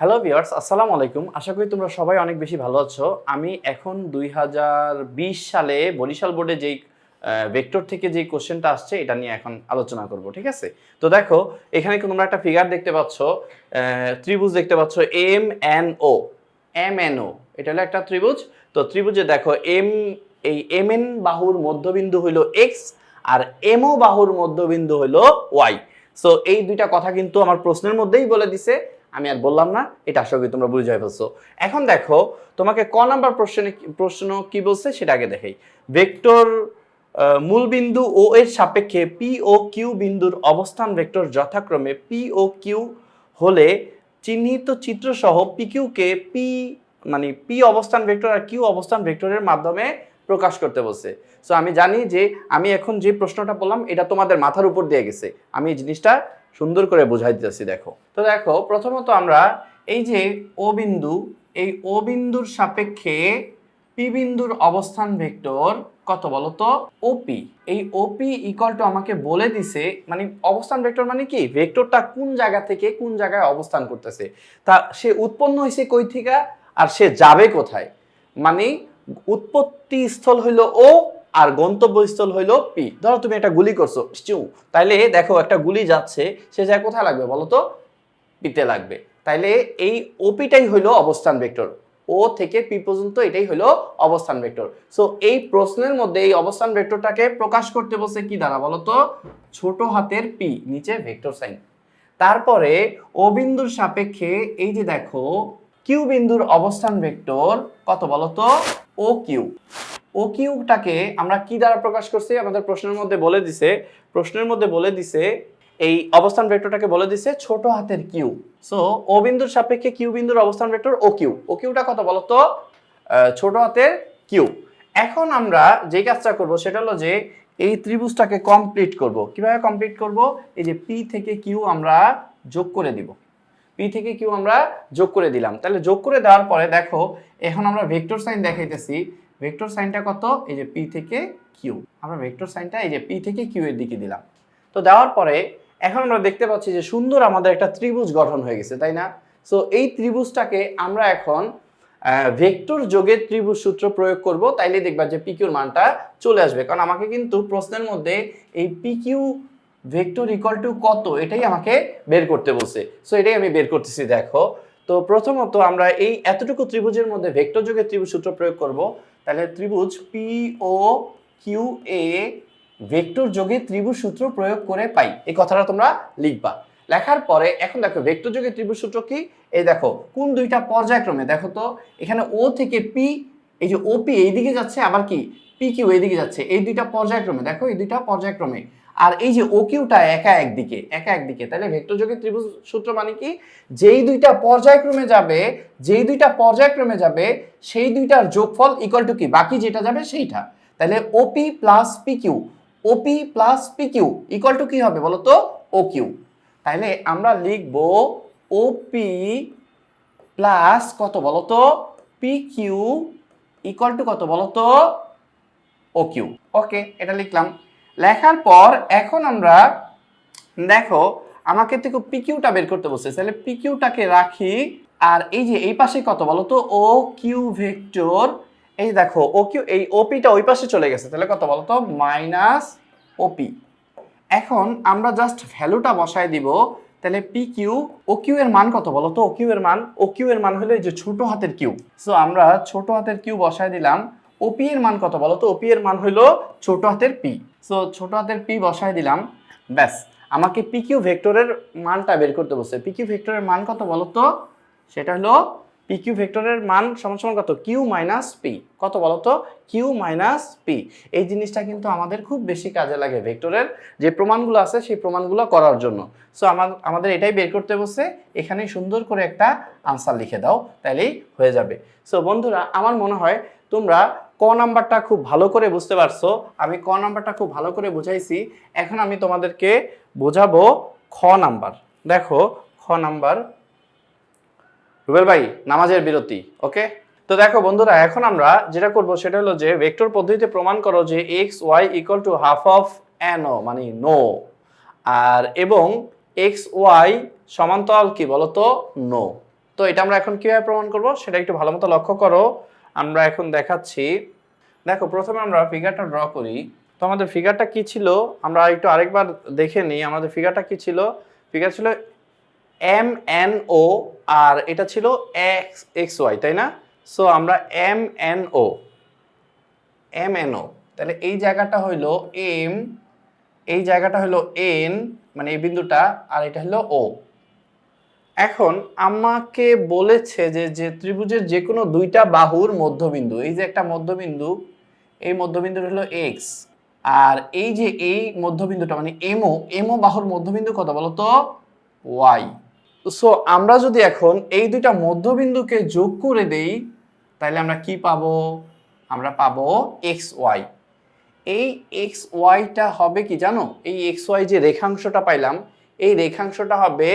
Hello viewers আসসালামু আলাইকুম। আশা করি তোমরা সবাই অনেক বেশি ভালো আছো। আমি এখন দুই হাজার বিশ সালে বরিশাল বোর্ডে যেই ভেক্টর থেকে যেই কোশ্চেনটা আসছে, এটা নিয়ে এখন আলোচনা করব, ঠিক আছে? তো দেখো, এখানে তোমরা একটা ফিগার দেখতে পাচ্ছ ত্রিভুজ দেখতে পাচ্ছ, M N O. M N O, এটা হলো একটা ত্রিভুজ। তো ত্রিভুজে দেখো, এম, এই এম এন বাহুর মধ্যবিন্দু হইল এক্স আর এমও বাহুর মধ্যবিন্দু হইল ওয়াই সো এই দুইটা কথা কিন্তু আমার প্রশ্নের মধ্যেই বলে দিছে। আমি আর বললাম না, এটা আশা করি তোমরা বুঝে ফেলছো। এখন দেখো, তোমাকে ক নাম্বার প্রশ্নে প্রশ্ন কি বলছে সেটা আগে দেখাই। ভেক্টর মূল বিন্দু ও এর সাপেক্ষে পি ও কিউ বিন্দুর অবস্থান ভেক্টর যথাক্রমে পি ও কিউ হলে চিহ্নিত চিত্র সহ পি কিউকে পি মানে পি অবস্থান ভেক্টর আর কিউ অবস্থান ভেক্টরের মাধ্যমে প্রকাশ করতে বলছে। সো আমি জানি যে আমি এখন যে প্রশ্নটা বললাম, এটা তোমাদের মাথার উপর দিয়ে গেছে। আমি এই জিনিসটা সুন্দর করে বোঝাই দিতেছি, দেখো। তো দেখো, প্রথমত আমরা এই যে ও বিন্দু, এই ও বিন্দুর সাপেক্ষে পি বিন্দুর অবস্থান ভেক্টর কত বলতো? ওপি এই ওপি ইকুয়াল টু আমাকে বলে দিছে মানে অবস্থান ভেক্টর মানে কি? ভেক্টরটা কোন জায়গা থেকে কোন জায়গায় অবস্থান করতেছে? তা সে উৎপন্ন হয়েছে কই থেকে? আর সে যাবে কোথায়? মানে উৎপত্তি স্থল হইল ও আর গন্তব্যস্থল হইল পি। ধরো তুমি একটা গুলি করছ চিউ তাইলে দেখো, একটা গুলি যাচ্ছে, সে যায় কোথায় লাগবে বলো তো পিতে লাগবে। তাইলে এই ওপিটাই হইল অবস্থান ভেক্টর। ও থেকে পি পর্যন্ত এটাই হলো অবস্থান ভেক্টর। সো এই প্রশ্নের মধ্যে এই অবস্থান ভেক্টরটাকে প্রকাশ করতে বলছে কি দ্বারা বলো তো ছোট হাতের পি, নিচে ভেক্টর সাইন। তারপরে ও বিন্দুর সাপেক্ষে এই যে দেখো, কিউ বিন্দুর অবস্থান ভেক্টর কত বলো তো ও কিউ। ও কিউটাকে আমরা কি দ্বারা প্রকাশ করছি? আমাদের প্রশ্নের মধ্যে বলে দিছে, প্রশ্নের মধ্যে বলে দিছে, এই অবস্থান ভেক্টরটাকে বলে দিছে ছোট হাতের কিউ। সো ও বিন্দুর সাপেক্ষে কিউ বিন্দুর অবস্থান ভেক্টর ও কিউ। ও কিউটা কত বলতো? ছোট হাতের কিউ। এখন আমরা যে কাজটা করব সেটা হলো যে এই ত্রিভুজটাকে কমপ্লিট করব। কীভাবে কমপ্লিট করব? এই যে পি থেকে কিউ আমরা যোগ করে দিব। পি থেকে কিউ আমরা যোগ করে দিলাম। তাহলে যোগ করে দেওয়ার পরে দেখো, এখন আমরা ভেক্টর সাইন দেখাইতেছি। ভেক্টর সাইনটা কত? এই যে পি থেকে কিউ আমরা ভেক্টর সাইনটা এই যে পি থেকে কিউ এর দিকে দিলাম। তো দেওয়ার পরে এখন আমরা দেখতে পাচ্ছি যে সুন্দর আমাদের একটা ত্রিভুজ গঠন হয়ে গেছে, তাই না? সো এই ত্রিভুজটাকে আমরা এখন ভেক্টর যোগে ত্রিভুজ সূত্র প্রয়োগ করব, তাইলে দেখবা যে পিকিউর মানটা চলে আসবে। কারণ আমাকে কিন্তু প্রশ্নের মধ্যে এই পিকিউ ভেক্টর ইকুয়াল টু কত, এটাই আমাকে বের করতে বলছে। সো এটাই আমি বের করতেছি, দেখো। তো প্রথমত আমরা এই এতটুকু ত্রিভুজের মধ্যে ভেক্টর যোগে ত্রিভুজ সূত্র প্রয়োগ করব। তাহলে ত্রিভুজ পি ও কিউ এ ভেক্টর যোগে ত্রিভুজ সূত্র প্রয়োগ করে পাই। এই কথাটা তোমরা লিখবা। লেখার পরে, এখন দেখো, ভেক্টর যোগে ত্রিভুজ সূত্র কি? এই দেখো, কোন দুইটা পর্যায়ক্রমে? দেখো তো, এখানে ও থেকে পি এই যে ওপি এইদিকে যাচ্ছে, আবার কি? পি কিউ এইদিকে যাচ্ছে। এই দুইটা পর্যায়ক্রমে, দেখো, এই দুইটা পর্যায়ক্রমে। আর এই যে ও কিউটা একা একদিকে একা একদিকে তাহলে ভেক্টর যোগে ত্রিভুজ সূত্র মানে কি? যেই দুইটা পর্যায়ক্রমে যাবে, যেই দুইটা পর্যায়ক্রমে যাবে, সেই দুইটার যোগফল ইকুয়াল টু কি? বাকি যেটা যাবে সেইটা। তাহলে OP plus P Q OP plus P Q equal to কি হবে বলো তো ও কিউ তাহলে আমরা লিখব ওপি প্লাস কত বলো তো পি কিউ ইকুয়াল টু কত বলো তো ও কিউ ওকে এটা লিখলাম। লেখার পর এখন আমরা, দেখো, আমাকে থেকে পিকিউটা বের করতে বলছে, তাহলে পিকিউটাকে রাখি, আর এই যে এই পাশে কত বলো তো? ও কিউ ভেক্টর, এই দেখো ও কিউ এই ওপিটা ওই পাশে চলে গেছে, তাহলে কত বলো তো? মাইনাস ওপি এখন আমরা জাস্ট ভ্যালুটা বসায় দিব, তাহলে পি কিউ ও কিউ এর মান কত বলো তো? ও কিউ এর মান ও কিউ এর মান হলো এই যে ছোট হাতের কিউ সো আমরা ছোট হাতের কিউ বসায় দিলাম ওপি এর মান কত বলো তো? ওপি এর মান হলো ছোট হাতের পি সো ছোট হাতের পি বসায় দিলাম। ব্যাস, আমাকে পি কিউ ভেক্টরের মানটা বের করতে বলছে। পি কিউ ভেক্টরের মান কত বলো তো? সেটা হলো পি কিউ ভেক্টরের মান সমান সমান কত? কিউ মাইনাস পি কত বলো তো? কিউ মাইনাস পি এই জিনিসটা কিন্তু আমাদের খুব বেশি কাজে লাগে ভেক্টরের যে প্রমাণগুলো আছে, সেই প্রমাণগুলো করার জন্য। সো আমাদের এটাই বের করতে বসে এখানে সুন্দর করে একটা আনসার লিখে দাও তাহলেই হয়ে যাবে। সো বন্ধুরা, আমার মনে হয় তোমরা ক নাম্বারটা খুব ভালো করে বুঝতে পারছ। আমি ক নাম্বারটা খুব ভালো করে বুঝাইছি। এখন আমি তোমাদেরকে বোঝাবো খ নাম্বার। দেখো, খ নাম্বার। রুবেল ভাই, নামাজের বিরতি, ওকে? তো দেখো বন্ধুরা, এখন আমরা যেটা করব সেটা হলো যে ভেক্টর পদ্ধতিতে প্রমাণ করো যে X Y equal to half of NO মানে নো আর এবং এক্স ওয়াই সমান্তরাল কি বলতো? নো তো এটা আমরা এখন কীভাবে প্রমাণ করব? সেটা একটু ভালো মতো লক্ষ্য করো। আমরা এখন দেখাচ্ছি। দেখো, প্রথমে আমরা ফিগারটা ড্র করি। তো আমাদের ফিগারটা কি ছিল? আমরা একটু আরেকবার দেখে নিই, আমাদের ফিগারটা কি ছিল? ফিগার ছিল এম এন ও আর এটা ছিল এক্স এক্স ওয়াই তাই না? সো আমরা M N O M N O তাহলে এই জায়গাটা হইল এম এই জায়গাটা হলো এন মানে এই বিন্দুটা, আর এটা হলো ও এখন আমাকে বলেছে যে যে ত্রিভুজের যে কোনো দুইটা বাহুর মধ্যবিন্দু, এই যে একটা মধ্যবিন্দু, এই মধ্যবিন্দু হলো এক্স আর এই যে এই মধ্যবিন্দুটা মানে এমও এমও বাহুর মধ্যবিন্দু কত বলো তো ওয়াই সো আমরা যদি এখন এই দুইটা মধ্যবিন্দুকে যোগ করে দেই, তাহলে আমরা কি পাবো? আমরা পাবো এক্স ওয়াই এই এক্স ওয়াইটা হবে কি জানো? এই এক্স ওয়াই যে রেখাংশটা পাইলাম, এই রেখাংশটা হবে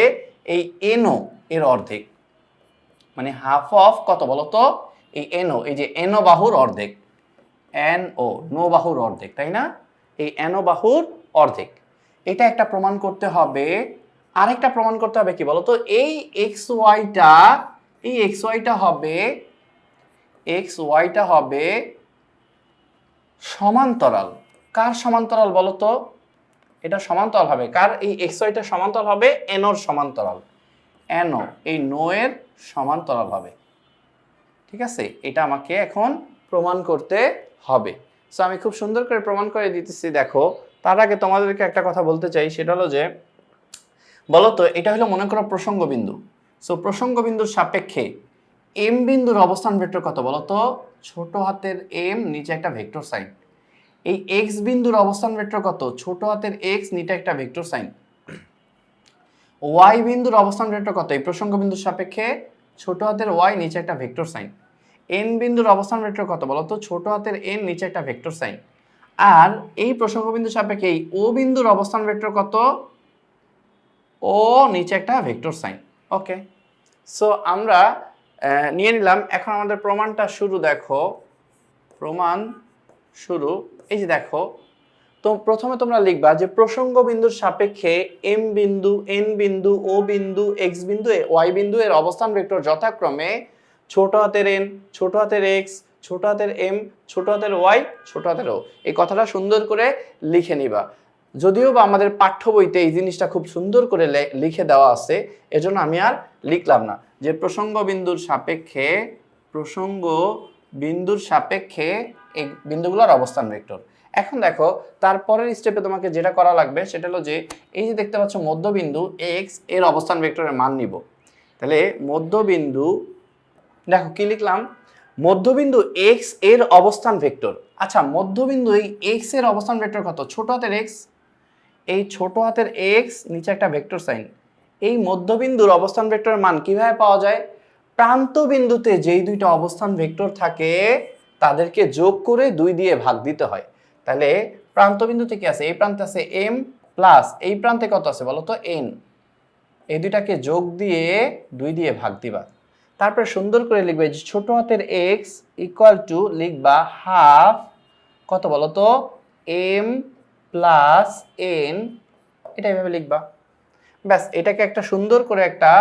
এই এনও এর অর্ধেক। মানে হাফ অফ কত বলো তো এই এনও এই যে এনও বাহুর অর্ধেক। এন ও নো বাহুর অর্ধেক, তাই না? এই এনও বাহুর অর্ধেক। এটা একটা প্রমাণ করতে হবে। আরেকটা প্রমাণ করতে হবে কি বলতো? এই এক্স ওয়াইটা এই এক্স ওয়াইটা হবে এক্স ওয়াইটা হবে সমান্তরাল। কার সমান্তরাল বলো তো এটা সমান্তরাল হবে। কার এই এক্স ওয়াইটা সমান্তরাল হবে? এনোর সমান্তরাল। এনো এই নো এর সমান্তরাল হবে। ঠিক আছে? এটা আমাকে এখন প্রমাণ করতে হবে। সো আমি খুব সুন্দর করে প্রমাণ করে দিতেছি, দেখো। তার আগে তোমাদেরকে একটা কথা বলতে চাই, সেটা হলো যে বলো তো এটা হলো মনে করো প্রসঙ্গ বিন্দু সো প্রসঙ্গ বিন্দুর সাপেক্ষে এম বিন্দুর অবস্থান ভেক্টর কত বলো তো ছোট হাতের এম নিচে একটা ভেক্টর সাইন। এই এক্স বিন্দুর অবস্থান ভেক্টর কত? ছোট হাতের এক্স নিচে একটা ভেক্টর সাইন। ওয়াই বিন্দুর অবস্থান ভেক্টর কত? এই প্রসঙ্গ বিন্দুর সাপেক্ষে ছোট হাতের ওয়াই নিচে একটা ভেক্টর সাইন। এন বিন্দুর অবস্থান ভেক্টর কত বলো তো? ছোট হাতের এন নিচে একটা ভেক্টর সাইন। আর এই প্রসঙ্গ বিন্দুর সাপেক্ষে এই ও বিন্দুর অবস্থান ভেক্টর কত? ও নিচে একটা ভেক্টর সাইন। ওকে। সো আমরা নিয়ে নিলাম। এখন আমাদের প্রমাণটা শুরু দেখো। প্রমাণ শুরু। এই যে দেখো, তো প্রথমে তোমরা লিখবা যে প্রসঙ্গ বিন্দুর সাপেক্ষে এম বিন্দু এন বিন্দু ও বিন্দু এক্স বিন্দু ওয়াই বিন্দু এর অবস্থান ভেক্টর যথাক্রমে ছোট হাতের এন ছোট হাতের এক্স ছোট হাতের এম ছোট হাতের ওয়াই ছোট হাতের ও এই কথাটা সুন্দর করে লিখে নিবা। যদিও বা আমাদের পাঠ্য বইতে এই জিনিসটা খুব সুন্দর করে লিখে দেওয়া আছে, এজন্য আমি আর লিখলাম না। যে প্রসঙ্গ বিন্দুর সাপেক্ষে, প্রসঙ্গ বিন্দুর সাপেক্ষে এই বিন্দুগুলোর অবস্থান ভেক্টর। এখন দেখো তারপরের স্টেপে তোমাকে যেটা করা লাগবে, সেটা হলো যে, এই যে দেখতে পাচ্ছ মধ্যবিন্দু এক্সের অবস্থান ভেক্টরের মান নিব। তাহলে মধ্যবিন্দু, দেখো কি লিখলাম? মধ্যবিন্দু এক্সের অবস্থান ভেক্টর। আচ্ছা মধ্যবিন্দু এই এক্সের অবস্থান ভেক্টর কত? ছোট হাতের এক্স এই ছোট হাতের এক্স নিচে একটা ভেক্টর সাইন। এই মধ্যবিন্দুর অবস্থান ভেক্টরের মান কীভাবে পাওয়া যায়? প্রান্ত বিন্দুতে যেই দুইটা অবস্থান ভেক্টর থাকে তাদেরকে যোগ করে দুই দিয়ে ভাগ দিতে হয়। তাহলে প্রান্ত বিন্দুতে কি আছে, এই প্রান্তে আছে এম প্লাস এই প্রান্তে কত আছে বলো তো? এন এই দুইটাকে যোগ দিয়ে দুই দিয়ে ভাগ দিবা। তারপরে সুন্দর করে লিখবে যে ছোট হাতের এক্স ইকুয়াল টু লিখবা হাফ কত বলো তো? এম প্লাস এন এটা এভাবে লিখবা। ব্যাস, এটাকে একটা সুন্দর করে একটা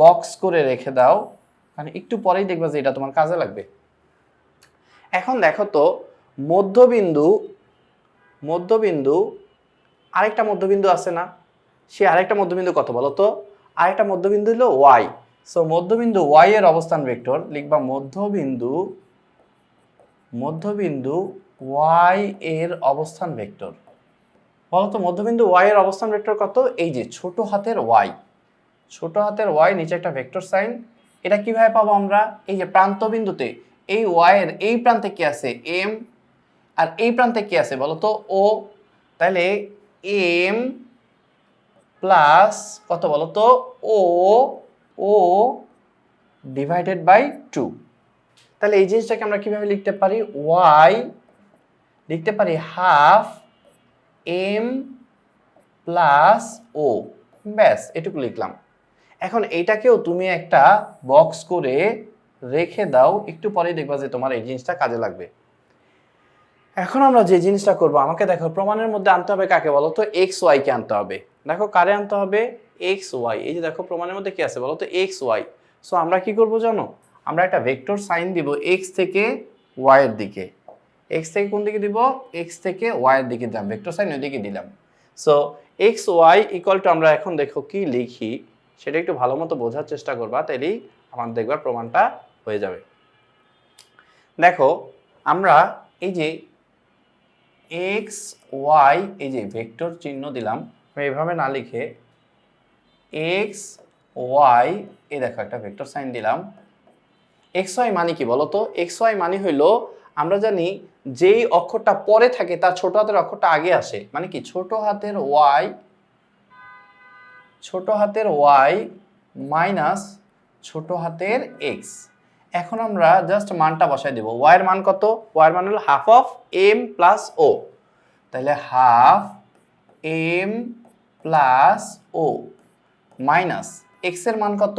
বক্স করে রেখে দাও। মানে একটু পরেই দেখবা যে এটা তোমার কাজে লাগবে। এখন দেখো তো, মধ্যবিন্দু মধ্যবিন্দু, আরেকটা মধ্যবিন্দু আছে না? সে আরেকটা মধ্যবিন্দু কত বলো তো? আরেকটা মধ্যবিন্দু হলো ওয়াই সো মধ্যবিন্দু ওয়াই এর অবস্থান ভেক্টর, লিখবা মধ্যবিন্দু মধ্যবিন্দু ওয়াই এর অবস্থান ভেক্টর। বলতো মধ্যবিন্দু ওয়াই এর অবস্থান ভেক্টর কত? এই যে ছোট হাতের ওয়াই ছোট হাতের ওয়াই নিচে একটা ভেক্টর সাইন। এটা কীভাবে পাবো আমরা? এই যে প্রান্ত বিন্দুতে এই ওয়াই এর এই প্রান্তে কি আছে? এম। আর এই প্রান্তে কি আছে বলো তো ও। তাহলে এম প্লাস কত বলো তো O O divided by two. তাহলে এই জিনিসটাকে আমরা কীভাবে লিখতে পারি? ওয়াই লিখতে পারি হাফ এম প্লাস ও। ব্যাস, এটুকু লিখলাম। এখন এইটাকেও তুমি একটা বক্স করে রেখে দাও, একটু পরেই দেখবা যে তোমার এই জিনিসটা কাজে লাগবে। এখন আমরা যে জিনিসটা করব, আমাকে দেখো প্রমাণের মধ্যে আনতে হবে কাকে বলো তো? এক্স ওয়াই কে আনতে হবে। দেখো কারে আনতে হবে? এক্স ওয়াই এই যে দেখো প্রমাণের মধ্যে কি আছে বলো তো? এক্স ওয়াই সো আমরা কি করব জানো? আমরা একটা ভেক্টর সাইন দিব এক্স থেকে ওয়াই এর দিকে। এক্স থেকে কোন দিকে দিব? এক্স থেকে ওয়াই এর দিকে দিলাম। ভেক্টর সাইন ওইদিকে দিলাম। So X Y equal to আমরা এখন দেখো কি লিখি, সেটা একটু ভালো মতো বোঝার চেষ্টা করবা, তাইলেই আমার দেখবার প্রমাণটা হয়ে যাবে। দেখো, আমরা এই যে এক্স ওয়াই এই যে ভেক্টর চিহ্ন দিলাম আমি এভাবে না লিখে এক্স ওয়াই এই দেখো একটা ভেক্টর সাইন দিলাম। এক্স ওয়াই মানে কি বলতো? এক্স ওয়াই মানে হইল, আমরা জানি যেই অক্ষরটা পরে থাকে তার ছোট হাতের অক্ষরটা আগে আসে। মানে কি? ছোট হাতের ওয়াই ছোট হাতের ওয়াই মাইনাস ছোট হাতের এক্স এখন আমরা জাস্ট মানটা বসাই দেব। ওয়াই এর মান কত? ওয়াই এর মান হলো half of M plus O তাহলে half M plus O minus এক্সের মান কত?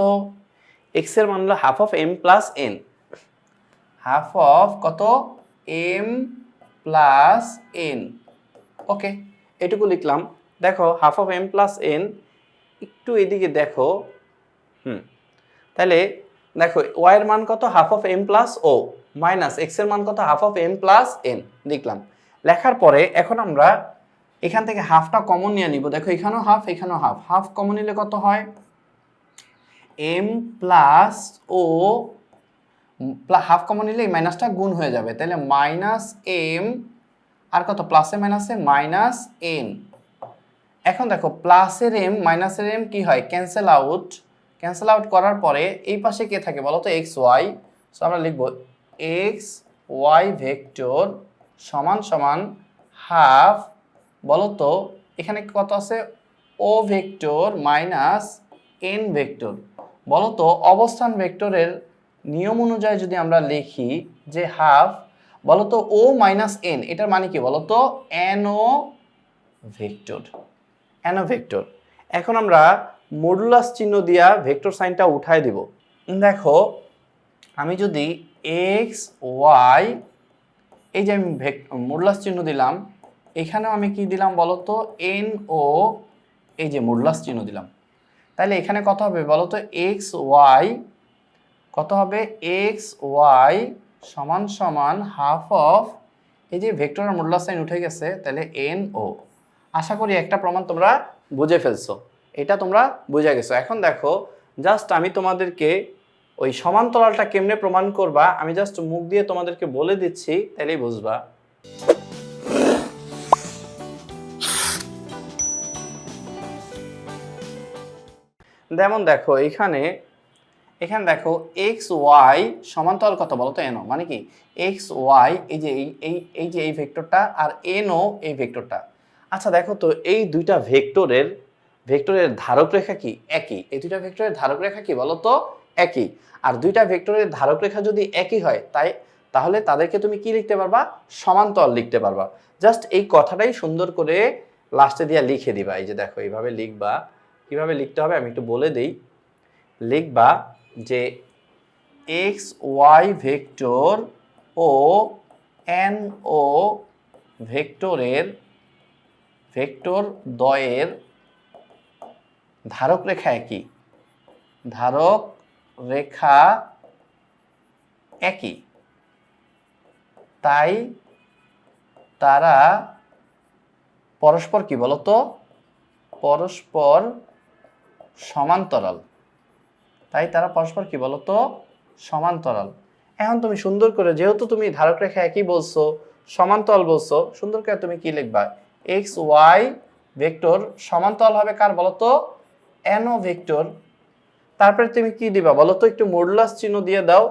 এক্সের মান হলো half of M plus N half of কত? এম প্লাস এন ওকে এটুকু লিখলাম। দেখো half of M plus N একটু এদিকে দেখো। হুম তাহলে দেখো ওয়াই এর মান কত? Half of M plus O minus এক্সের মান কত? Half of M plus N লিখলাম লেখার পরে এখন আমরা এখান থেকে হাফটা কমন নিয়ে নিব। দেখো, এখানেও হাফ এখানেও হাফ হাফ কমন নিলে কত হয়? M plus O half common নিলে এই মাইনাসটা গুণ হয়ে যাবে। তাহলে মাইনাস এম আর কত? প্লাসে মাইনাসে মাইনাস এন এখন দেখো প্লাসের এম মাইনাসের এম কি হয়? ক্যান্সেল আউট ক্যান্সেল আউট করার পরে এই পাশে কে থাকে বলো তো এক্স, ওয়াই। সো আমরা লিখব এক্স, ওয়াই ভেক্টর সমান সমান হাফ বলো তো এখানে কত আছে? O vector minus N vector. বলো তো অবস্থান ভেক্টরের নিয়ম অনুযায়ী যদি আমরা লিখি যে হাফ বলো তো ও মাইনাস এন, এটার মানে কি বলো তো ও ভেক্টর। N vector. এখন আমরা মডুলাস চিহ্ন দিয়া ভেক্টর সাইনটা উঠাই দিব। দেখো, আমি যদি এক্স ওয়াই এই যে আমি মডুলাস চিহ্ন দিলাম, এখানেও আমি কি দিলাম বলো তো এন ও এই যে মডুলাস চিহ্ন দিলাম। তাহলে এখানে কত হবে বলো তো এক্স ওয়াই কত হবে? এক্স ওয়াই সমান সমান হাফ অফ এই যে ভেক্টরের মডুলাস সাইন উঠে গেছে, তাহলে এন ও। আশা করি একটা প্রমাণ তোমরা বুঝে ফেলছো। এটা তোমরা বুঝে গেছো। এখন দেখো জাস্ট আমি তোমাদেরকে ওই সমান্তরালটা কেমনে প্রমাণ করবা, আমি জাস্ট মুখ দিয়ে তোমাদেরকে বলে দিচ্ছি তাহলেই বুঝবা। যেমন দেখো, এখানে এখানে দেখো এক্স ওয়াই সমান্তরাল কত বলো তো এনও মানে কি? এক্স ওয়াই এই যে এই এই যে এই ভেক্টরটা আর এনও এই ভেক্টরটা আচ্ছা দেখো তো, এই দুইটা ভেক্টরের ভেক্টরের ধারক রেখা কি? একই। এই দুইটা ভেক্টরের ধারক রেখা কি বলতো? একই। আর দুইটা ভেক্টরের ধারক রেখা যদি একই হয়, তাই, তাহলে তাদেরকে তুমি কি লিখতে পারবা? সমান্তর লিখতে পারবা। জাস্ট এই কথাটাই সুন্দর করে লাস্টে দিয়া লিখে দিবা। এই যে দেখো, এইভাবে লিখবা। কীভাবে লিখতে হবে আমি একটু বলে দেই। লিখবা যে এক্স ওয়াই ভেক্টর ও এন ও ভেক্টরের, ভেক্টর দ্বয়ের ধারক রেখা একই। ধারক রেখা একই। তাই তারা পরস্পর কি বলতো? পরস্পর সমান্তরাল। তাই তারা পরস্পর কি বলতো? সমান্তরাল। এখন তুমি সুন্দর করে যেহেতু তুমি ধারক রেখা একই বলছো, সমান্তরাল বলছো, সুন্দর করে তুমি কি লিখবা? এক্স ওয়াই ভেক্টর সমান্তরাল হবে কার বলতো? NO vector. তারপরে তুমি কি দিবা বলো তো? একটু মডুলাস চিহ্ন দিয়ে দাও।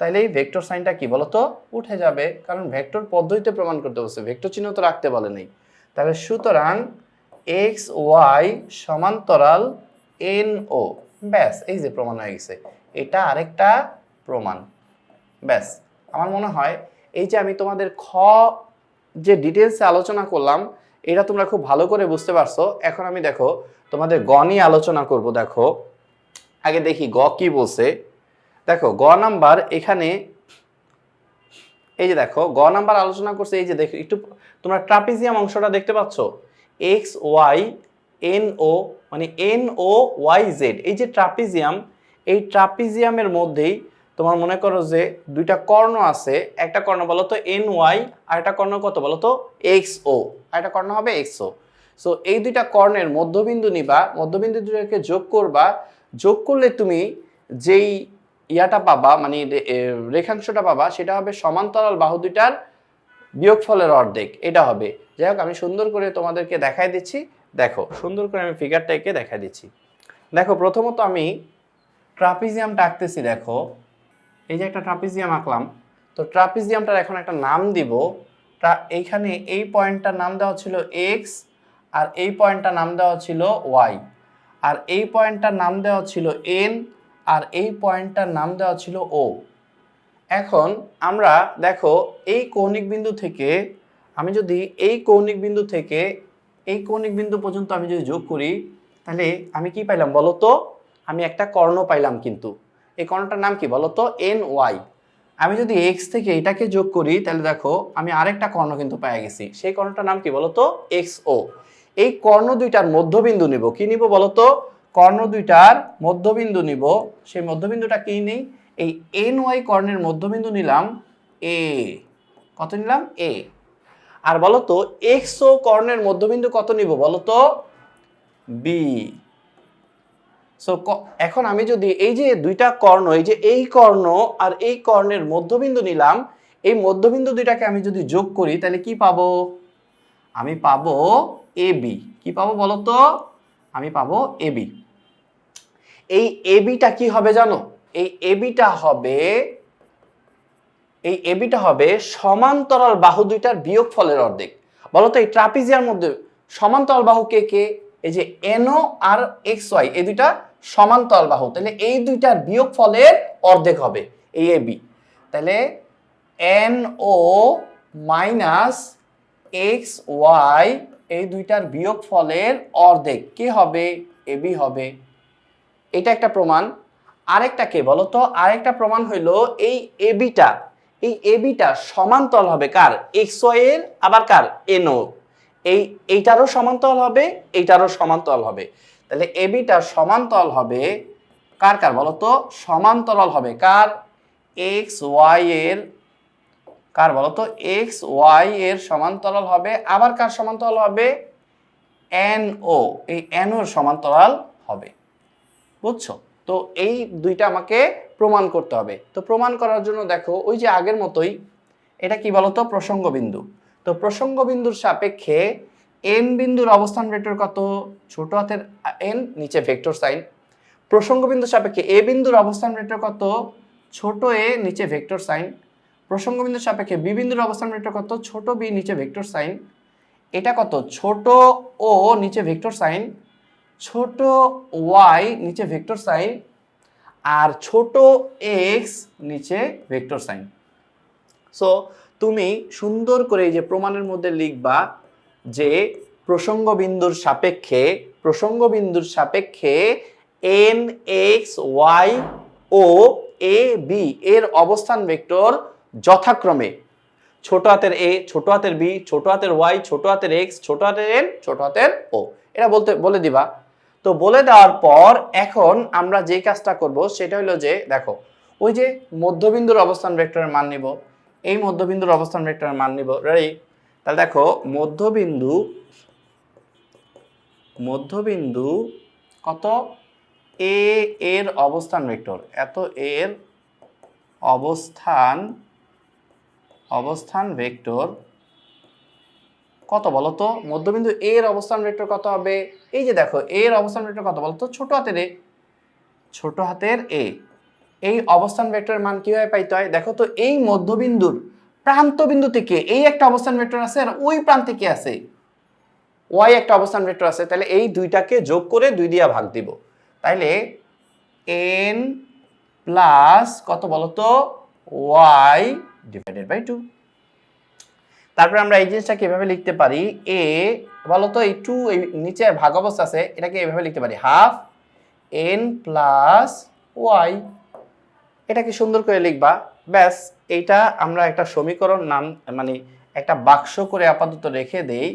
তাইলে এই ভেক্টর সাইনটা কি বলো তো? উঠে যাবে। কারণ ভেক্টর পদ্ধতিতে প্রমাণ করতে বলছে। ভেক্টর চিহ্ন তো রাখতে বলে নেই। তাহলে সুতরাং এক্স ওয়াই সমান্তরাল এন ও। ব্যাস, এই যে প্রমাণ হয়ে গেছে। এটা আরেকটা প্রমাণ। ব্যাস, আমার মনে হয় এই যে আমি তোমাদের খ যে ডিটেলসে আলোচনা করলাম এটা তোমরা খুব ভালো করে বুঝতে পারছ। এখন আমি দেখো, তোমাদের গ নিয়ে আলোচনা করব, দেখো। আগে দেখি গ কি বলছে। দেখো, গ নাম্বার এখানে, এই যে দেখো, গ নাম্বার আলোচনা করছে, এই যে দেখো, একটু তোমরা ট্রাপিজিয়াম অংশটা দেখতে পাচ্ছ? এক্স, ওয়াই, এন, ও মানে এন, ও, ওয়াই, জেড, এই যে ট্রাপিজিয়াম, এই ট্রাপিজিয়ামের মধ্যেই তোমার মনে করো যে দুইটা কর্ণ আছে, একটা কর্ণ বলো তো এন ওয়াই আর একটা কর্ণ কত বলো তো এক্স ও আর একটা কর্ণ হবে এক্স ও সো এই দুইটা কর্ণের মধ্যবিন্দু নিবা, মধ্যবিন্দু দুটাকে যোগ করবা। যোগ করলে তুমি যেই ইয়াটা পাবা মানে রেখাংশটা পাবা, সেটা হবে সমান্তরাল বাহু দুইটার বিয়োগফলের অর্ধেক। এটা হবে। যাই হোক, আমি সুন্দর করে তোমাদেরকে দেখাই দিচ্ছি। দেখো, সুন্দর করে আমি ফিগারটা দেখাই দিচ্ছি। দেখো, প্রথমত আমি ট্রাপিজিয়ামটা আঁকতেছি দেখো। এই যে একটা ট্রাপিজিয়াম আঁকলাম, তো ট্রাপিজিয়ামটার এখন একটা নাম দিব। এইখানে এই পয়েন্টটার নাম দেওয়া ছিল এক্স আর এই পয়েন্টটার নাম দেওয়া ছিল ওয়াই আর এই পয়েন্টটার নাম দেওয়া ছিল এন আর এই পয়েন্টটার নাম দেওয়া ছিল ও এখন আমরা দেখো এই কৌণিক বিন্দু থেকে আমি যদি এই কৌণিক বিন্দু থেকে এই কৌণিক বিন্দু পর্যন্ত আমি যদি যোগ করি, তাহলে আমি কি পাইলাম বলো তো? আমি একটা কর্ণ পাইলাম কিন্তু। এই কর্ণটার নাম কি বলো তো? এন ওয়াই আমি যদি এক্স থেকে এটাকে যোগ করি, তাহলে দেখো, আমি আরেকটা কর্ণ কিন্তু পেয়ে গেছি। সেই কর্ণটার নাম কি বলো তো? এক্স ও এই কর্ণ দুইটার মধ্যবিন্দু নিব। কি নিব তো? কর্ণ দুইটার মধ্যবিন্দু নিব। সেই মধ্যবিন্দুটা কি নেই? এই এন ওয়াই কর্ণের মধ্যবিন্দু নিলাম এ কত নিলাম? এ আর বলো তো এক্স ও কর্ণের মধ্যবিন্দু কত নিব বলো তো? বি সো এখন আমি যদি এই যে দুইটা কর্ণ, এই যে এই কর্ণ আর এই কর্ণের মধ্যবিন্দু নিলাম, এই মধ্যবিন্দু দুইটাকে আমি যদি যোগ করি, তাহলে কি পাবো? আমি পাবো এ বি। কি পাবো বলো তো? আমি পাবো এ বি। এই এবিটা কি হবে জানো? এই এবিটা হবে, এই এবিটা হবে সমান্তরাল বাহু দুইটার বিয়োগ ফলের অর্ধেক বলতো এই ট্রাপিজিয়ার মধ্যে সমান্তরাল বাহু কে কে? এই যে এনও আর এক্স ওয়াই, এই দুইটা সমান্তরাল বাহু। তাহলে এই দুইটার বিয়োগ ফলের অর্ধেক হবে এই বি তাহলে N O minus X Y এই দুইটার বিয়োগ ফলের অর্ধেক কি হবে? এ বি হবে। এটা একটা প্রমাণ। আরেকটা কে বলো তো? আরেকটা প্রমাণ হইল এই এবিটা এই এবিটা সমান্তরাল হবে কার? এক্সের, আবার কার? এনও এই, এইটারও সমান্তরাল হবে, এইটারও সমান্তরাল হবে। তাহলে এবিটা সমান্তরাল হবে কার কার বলো তো? সমান্তরাল হবে। কার? এক্স ওয়াই এর কার বলো তো? এক্স ওয়াই এর সমান্তরাল হবে। আবার কার সমান্তরাল হবে? এন ও এই এন ওর সমান্তরাল হবে। বুঝছ? তো এই দুইটা আমাকে প্রমাণ করতে হবে। তো প্রমাণ করার জন্য দেখো, ওই যে আগের মতোই এটা কি বলতো প্রসঙ্গ বিন্দু তো প্রসঙ্গ বিন্দুর সাপেক্ষে এন বিন্দুর অবস্থান ভেক্টর কত? ছোট হাতের এন নিচে ভেক্টর সাইন। প্রসঙ্গ বিন্দুর সাপেক্ষে এ বিন্দুর অবস্থান ভেক্টর কত? ছোট এ নিচে ভেক্টর সাইন। প্রসঙ্গ বিন্দুর সাপেক্ষে বি বিন্দুর অবস্থান ভেক্টর কত? ছোট বি নিচে ভেক্টর সাইন। এটা কত? ছোট ও নিচে ভেক্টর সাইন। ছোট ওয়াই নিচে ভেক্টর সাইন। আর ছোট এক্স নিচে ভেক্টর সাইন। সো তুমি সুন্দর করে এই যে প্রমাণের মধ্যে লিখবা যে প্রসঙ্গ বিন্দুর সাপেক্ষে প্রসঙ্গ বিন্দুর সাপেক্ষে N X Y O A B এর অবস্থান ভেক্টর যথাক্রমে। ছোট হাতের এ ছোট হাতের বি ছোট হাতের ওয়াই ছোট হাতের এক্স ছোট হাতের এন ছোট হাতের ও এটা বলতে, বলে দিবা। তো বলে দেওয়ার পর এখন আমরা যে কাজটা করব সেটা হলো যে, দেখো, ওই যে মধ্যবিন্দুর অবস্থান ভেক্টরের মান নিব, এই মধ্যবিন্দুর অবস্থান ভেক্টরের মান নিব রেডি তাহলে দেখো মধ্যবিন্দু মধ্যবিন্দু কত? এ এর অবস্থান ভেক্টর। এত এর অবস্থান অবস্থান ভেক্টর কত বলো তো মধ্যবিন্দু এর অবস্থান ভেক্টর কত হবে? এই যে দেখো এর অবস্থান ভেক্টর কত বলো তো ছোট হাতের এ ছোট হাতের এ এই অবস্থান ভেক্টরের মান কীভাবে পাইতে হয়? দেখো তো এই মধ্যবিন্দুর প্রান্ত বিন্দু থেকে এই একটা অবস্থান ভেক্টর আছে আর ওই প্রান্তে কি আছে? ওয়াই একটা অবস্থান ভেক্টর আছে, তাহলে এই দুইটাকে যোগ করে দুই দিয়া ভাগ দিব। তাইলে এন প্লাস কত বলতো? ওয়াই ডিভাইডেড বাই টু তারপরে আমরা এই জিনিসটাকে এভাবে লিখতে পারি এ বলতো এই টু এই নিচে ভাগ অবস্থা আছে, এটাকে এভাবে লিখতে পারি হাফ এন প্লাস ওয়াই এটাকে সুন্দর করে লিখবা, ব্যাস। এইটা আমরা একটা সমীকরণ নাম মানে একটা বাক্স করে আপাতত রেখে দেই,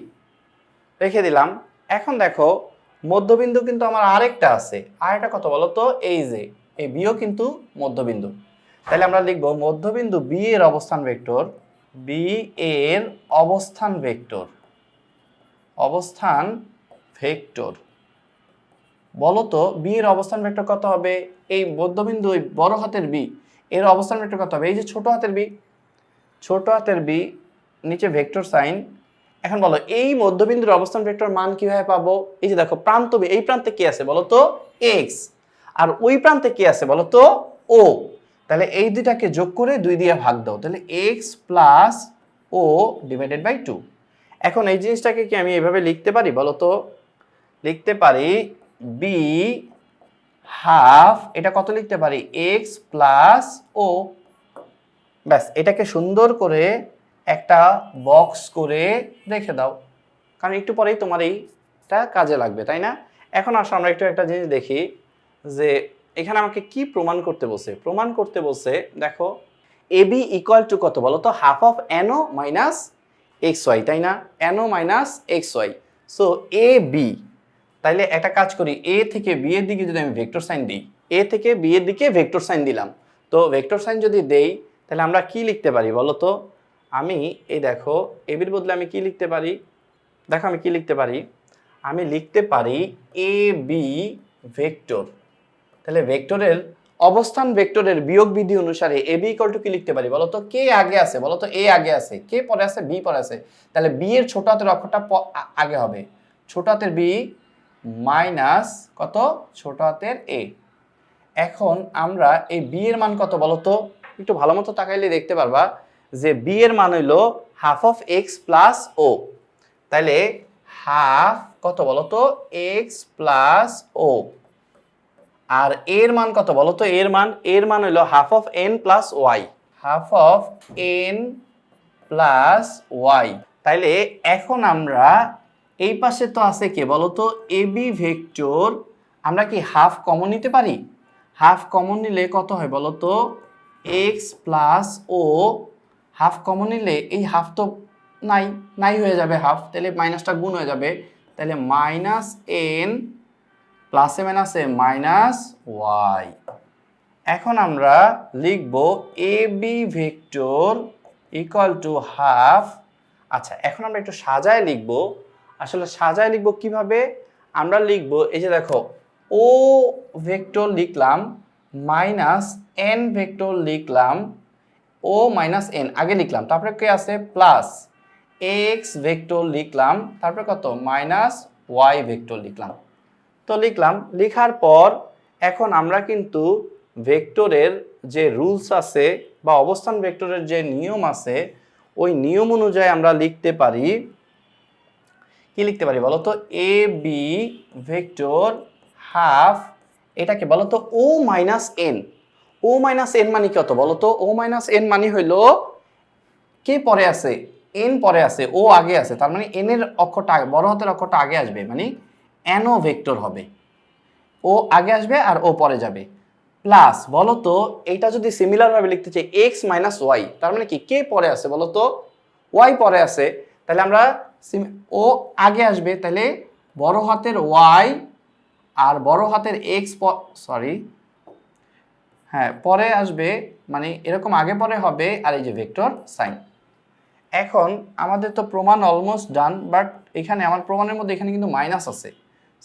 রেখে দিলাম। এখন দেখো, মধ্যবিন্দু কিন্তু আমার আরেকটা আছে। আরেকটা কত বলো তো এই যে এই বিও কিন্তু মধ্যবিন্দু। তাহলে আমরা লিখব মধ্যবিন্দু বি এর অবস্থান ভেক্টর বি এর অবস্থান ভেক্টর অবস্থান ভেক্টর। বলো তো বি এর অবস্থান ভেক্টর কত হবে? এই মধ্যবিন্দু ওই বড় হাতের বি এর অবস্থান ভেক্টর কত হবে? এই যে ছোট হাতের বি, ছোট হাতের বি, নিচে ভেক্টর সাইন। এখন বলো, এই মধ্যবিন্দুর অবস্থান ভেক্টর মান কীভাবে পাবো? এই যে দেখো, প্রান্ত বি, এই প্রান্তে কি আছে বলো তো? এক্স। আর ওই প্রান্তে কি আছে বলো তো? ও। তাহলে এই দুইটাকে যোগ করে দুই দিয়ে ভাগ দাও। তাহলে X plus O divided by two. এখন এই জিনিসটাকে কি আমি এভাবে লিখতে পারি বলো তো? লিখতে পারি বি হাফ এটা কত লিখতে পারি? এক্স প্লাস ও ব্যাস, এটাকে সুন্দর করে একটা বক্স করে রেখে দাও। কারণ একটু পরেই তোমার এইটা কাজে লাগবে, তাই না? এখন আসো, আমরা একটু একটা জিনিস দেখি যে এখানে আমাকে কি প্রমাণ করতে বসে প্রমাণ করতে বসে দেখো এ বি ইকুয়াল টু কত বলো তো? Half of NO minus X Y তাই না? NO minus X Y so A B তাইলে একটা কাজ করি এ থেকে বি এর দিকে যদি আমি ভেক্টর সাইন দিই এ থেকে বি এর দিকে ভেক্টর সাইন দিলাম। তো ভেক্টর সাইন যদি দেই তাহলে আমরা কি লিখতে পারি বলো তো? আমি, এই দেখো এবির বদলে আমি কি লিখতে পারি? দেখো আমি কি লিখতে পারি? আমি লিখতে পারি এ বি ভেক্টর। তাহলে ভেক্টরের অবস্থান ভেক্টরের বিয়োগ বিধি অনুসারে এ বি ইকল টু কি লিখতে পারি বলো তো? কে আগে আছে, বলো তো এ আগে আছে কে পরে আছে বি পরে আছে। তাহলে বি এর ছোট হাতের অক্ষরটা আগে হবে। ছোট হাতের বি মাইনাস কত? ছোট হাতের এ এখন আমরা এই বি এর মান কত বলো তো? একটু ভালো মতো তাকাইলে দেখতে পারবা যে বি এর মান হইল half of X plus O তাইলে হাফ কত বলো তো? এক্স প্লাস ও আর এর মান কত বলো তো? এর মান এর মান হইল half of N plus Y half of N plus Y তাইলে এখন আমরা এই পাশে তো আছে কে বলতো? A B vector. আমরা কি হাফ কমন নিতে পারি? হাফ কমন নিলে কত হয় বলো তো X plus O. Half common নিলে এই হাফ তো নাই নাই হয়ে যাবে হাফ। তাহলে মাইনাসটা গুণ হয়ে যাবে। তাহলে মাইনাস এন প্লাসে মাইনাসে মাইনাস ওয়াই। এখন আমরা লিখব A B vector equal to half. আচ্ছা এখন আমরা একটু সাজায় লিখব। আসলে সাজায় লিখব কীভাবে? আমরা লিখব, এই যে দেখো ও ভেক্টর লিখলাম মাইনাস এন ভেক্টর লিখলাম ও মাইনাস এন আগে লিখলাম, তারপরে কে আছে? প্লাস এক্স ভেক্টর লিখলাম, তারপরে কত? মাইনাস ওয়াই ভেক্টর লিখলাম। তো লিখলাম, লেখার পর এখন আমরা কিন্তু ভেক্টরের যে রুলস আছে বা অবস্থান ভেক্টরের যে নিয়ম আছে, ওই নিয়ম অনুযায়ী আমরা লিখতে পারি কি লিখতে পারি বলো তো এ বি ভেক্টর হাফ, এটাকে বলো তো O minus N O minus N মানে কত বলো তো ও মাইনাস এন মানে হইল, কে পরে আছে? এন পরে আছে ও আগে আছে, তার মানে এন এর অক্ষরটা বড় হাতের অক্ষরটা আগে আসবে মানে এনও ভেক্টর হবে। ও আগে আসবে আর ও পরে যাবে। প্লাস বলো তো এইটা যদি সিমিলার ভাবে লিখতে চাই এক্স মাইনাস ওয়াই তার মানে কি? কে পরে আছে বলো তো ওয়াই পরে আছে। তাহলে আমরা ও আগে আসবে, তাহলে বড় হাতের ওয়াই আর বড় হাতের এক্স সরি হ্যাঁ পরে আসবে মানে এরকম আগে পরে হবে, আর এই যে ভেক্টর সাইন। এখন আমাদের তো প্রমাণ অলমোস্ট ডান বাট এখানে, আমার প্রমাণের মধ্যে এখানে কিন্তু মাইনাস আছে।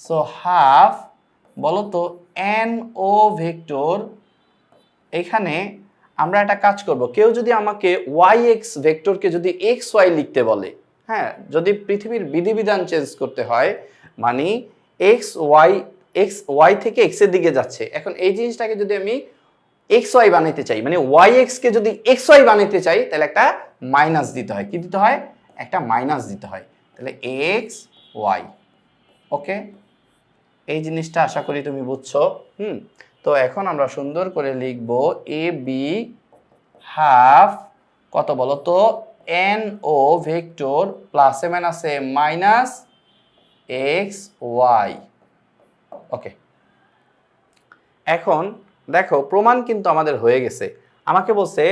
সো হাফ বলো তো এন ও ভেক্টর এখানে আমরা একটা কাজ করব। কেউ যদি আমাকে ওয়াই এক্স ভেক্টরকে যদি এক্স ওয়াই লিখতে বলে হ্যাঁ যদি পৃথিবীর বিধিবিধান চেঞ্জ করতে হয় মানে এক্স ওয়াই এক্স ওয়াই থেকে এক্সের দিকে যাচ্ছে, এখন এই জিনিসটাকে যদি আমি এক্স ওয়াই বানাইতে চাই মানে ওয়াই এক্সকে যদি এক্স ওয়াই বানাইতে চাই, তাহলে একটা মাইনাস দিতে হয়। কি দিতে হয়? একটা মাইনাস দিতে হয়। তাহলে এক্স ওয়াই ওকে এই জিনিসটা আশা করি তুমি বুঝছ, হুম? তো এখন আমরা সুন্দর করে লিখব এ বি হাফ কত বলো তো এন ও ভেক্টর প্লাসে মাইনাসে মাইনাস এক্স ওয়াই। ওকে। এখন দেখো, প্রমাণ কিন্তু আমাদের হয়ে গেছে। আমাকে বলছে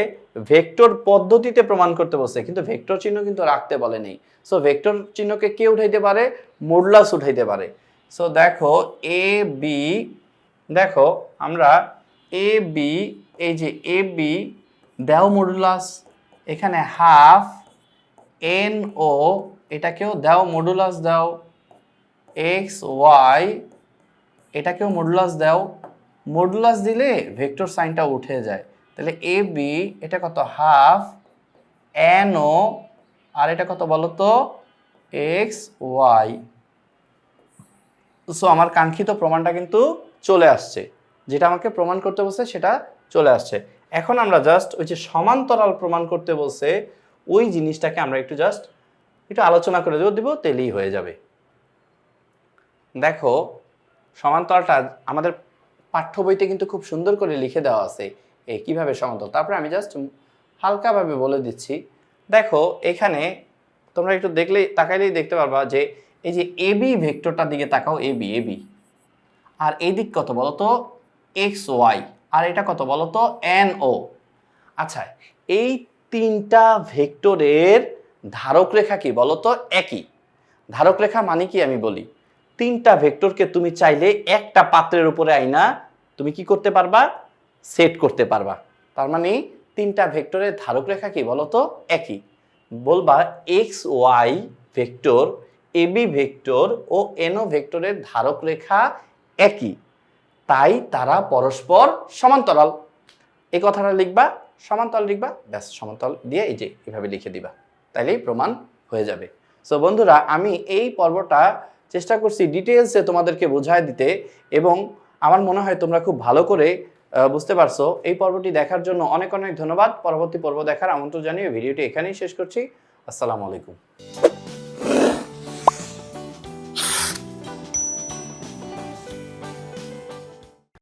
ভেক্টর পদ্ধতিতে প্রমাণ করতে বলছে, কিন্তু ভেক্টর চিহ্ন কিন্তু রাখতে বলে নেই। সো ভেক্টর চিহ্নকে কে উঠাইতে পারে? মোডলাস উঠাইতে পারে। সো দেখো এ বি দেখো, আমরা এ বি এই যে এ বি দেও মডুলাস এখানে হাফ এন ও এটাকেও দাও মডুলাস দাও এক্স ওয়াই এটাকেও মডুলাস দাও। মডুলাস দিলে ভেক্টর সাইনটা উঠে যায়। তাহলে এ বি এটা কত হাফ এন ও, আর এটা কত বলো তো এক্স ওয়াই সো আমার কাঙ্ক্ষিত প্রমাণটা কিন্তু চলে আসছে। যেটা আমাকে প্রমাণ করতে বসে সেটা চলে আসছে। এখন আমরা জাস্ট ওই যে সমান্তরাল প্রমাণ করতে বলছে, ওই জিনিসটাকে আমরা একটু জাস্ট একটু আলোচনা করে দেবো, দিব, তেলেই হয়ে যাবে। দেখো, সমান্তরালটা আমাদের পাঠ্য বইতে কিন্তু খুব সুন্দর করে লিখে দেওয়া আছে এই কীভাবে সমান্তরাল? তারপরে আমি জাস্ট হালকাভাবে বলে দিচ্ছি। দেখো, এখানে তোমরা একটু দেখলেই, তাকাইলেই দেখতে পারবা যে এই যে এবি ভেক্টরটার দিকে তাকাও এবি এবি আর এই দিক কত বলো তো এক্স ওয়াই। আর এটা কত বলো তো এন ও আচ্ছা এই তিনটা ভেক্টরের ধারক রেখা কি বলো তো একই। ধারক রেখা মানে কি আমি বলি? তিনটা ভেক্টরকে তুমি চাইলে একটা পাত্রের উপরে আইনা, তুমি কি করতে পারবা? সেট করতে পারবা। তার মানে তিনটা ভেক্টরের ধারক রেখা কি বলো তো একই। বলবা X Y vector AB vector ও এনও ভেক্টরের ধারক রেখা একই। তাই তারা পরস্পর সমান্তরাল। এই কথাটা লিখবা, সমান্তরাল লিখবা, ব্যাস, সমান্তরাল দিয়ে এই যে এভাবে লিখে দিবা। তাইলেই প্রমাণ হয়ে যাবে। সো বন্ধুরা, আমি এই পর্বটা চেষ্টা করছি ডিটেলসে তোমাদেরকে বোঝায় দিতে এবং আমার মনে হয় তোমরা খুব ভালো করে বুঝতে পারছ। এই পর্বটি দেখার জন্য অনেক অনেক ধন্যবাদ। পরবর্তী পর্ব দেখার আমন্ত্রণ জানিয়ে ভিডিওটি এখানেই শেষ করছি। আসসালামু আলাইকুম।